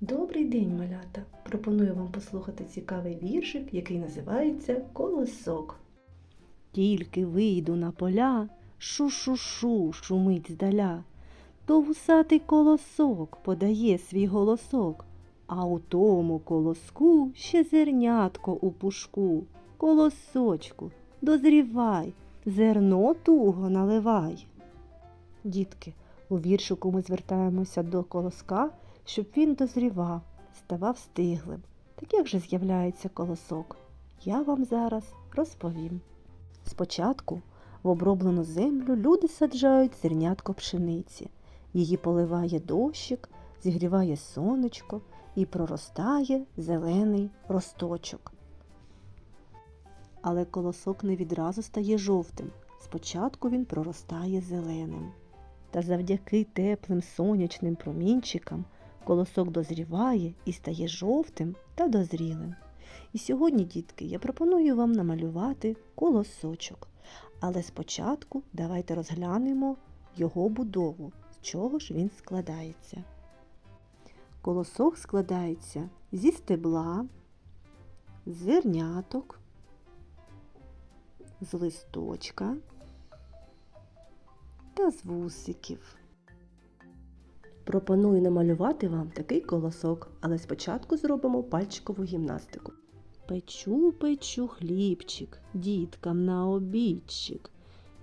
Добрий день, малята! Пропоную вам послухати цікавий віршик, який називається Колосок. Тільки вийду на поля, шу-шу-шу шумить здаля, то вусатий колосок подає свій голосок, а у тому колоску ще зернятко у пушку. Колосочку, дозрівай, зерно туго наливай. Дітки, у віршику ми звертаємося до колоска, щоб він дозрівав, ставав стиглим. Так як же з'являється колосок? Я вам зараз розповім. Спочатку в оброблену землю люди саджають зернятко пшениці. Її поливає дощик, зігріває сонечко і проростає зелений росточок. Але колосок не відразу стає жовтим. Спочатку він проростає зеленим. Та завдяки теплим сонячним промінчикам колосок дозріває і стає жовтим та дозрілим. І сьогодні, дітки, я пропоную вам намалювати колосочок. Але спочатку давайте розглянемо його будову, з чого ж він складається. Колосок складається зі стебла, зерняток, з листочка та з вусиків. Пропоную намалювати вам такий колосок, але спочатку зробимо пальчикову гімнастику. Печу, печу хлібчик, діткам на обідчик.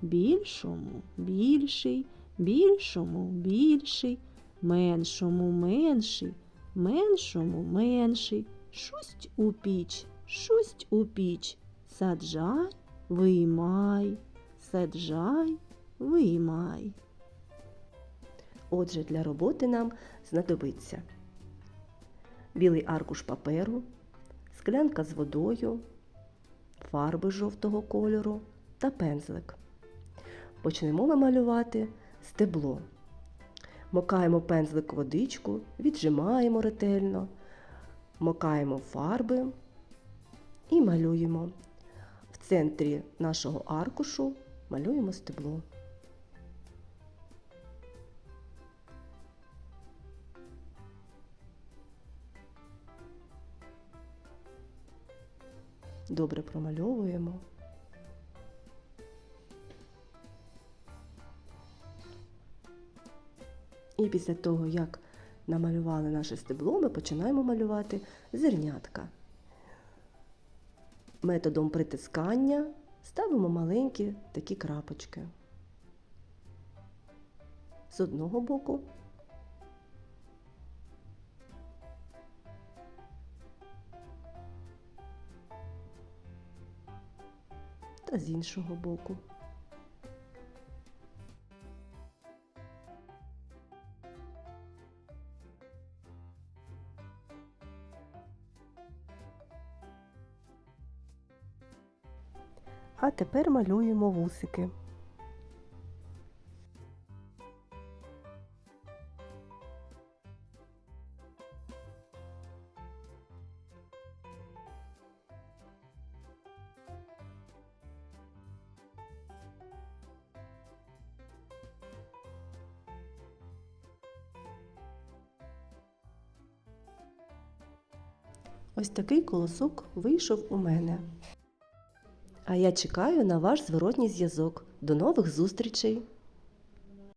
Більшому більший, більшому більший, меншому менший, меншому менший. Шусть у піч, шусть у піч. Саджай, виймай, саджай, виймай. Отже, для роботи нам знадобиться білий аркуш паперу, склянка з водою, фарби жовтого кольору та пензлик. Почнемо ми малювати стебло. Мокаємо пензлик водичку, віджимаємо ретельно, мокаємо фарби і малюємо. В центрі нашого аркушу малюємо стебло. Добре промальовуємо. І після того, як намалювали наше стебло, ми починаємо малювати зернятка. Методом притискання ставимо маленькі такі крапочки. З одного боку та з іншого боку. А тепер малюємо вусики. Ось такий колосок вийшов у мене. А я чекаю на ваш зворотній зв'язок. До нових зустрічей!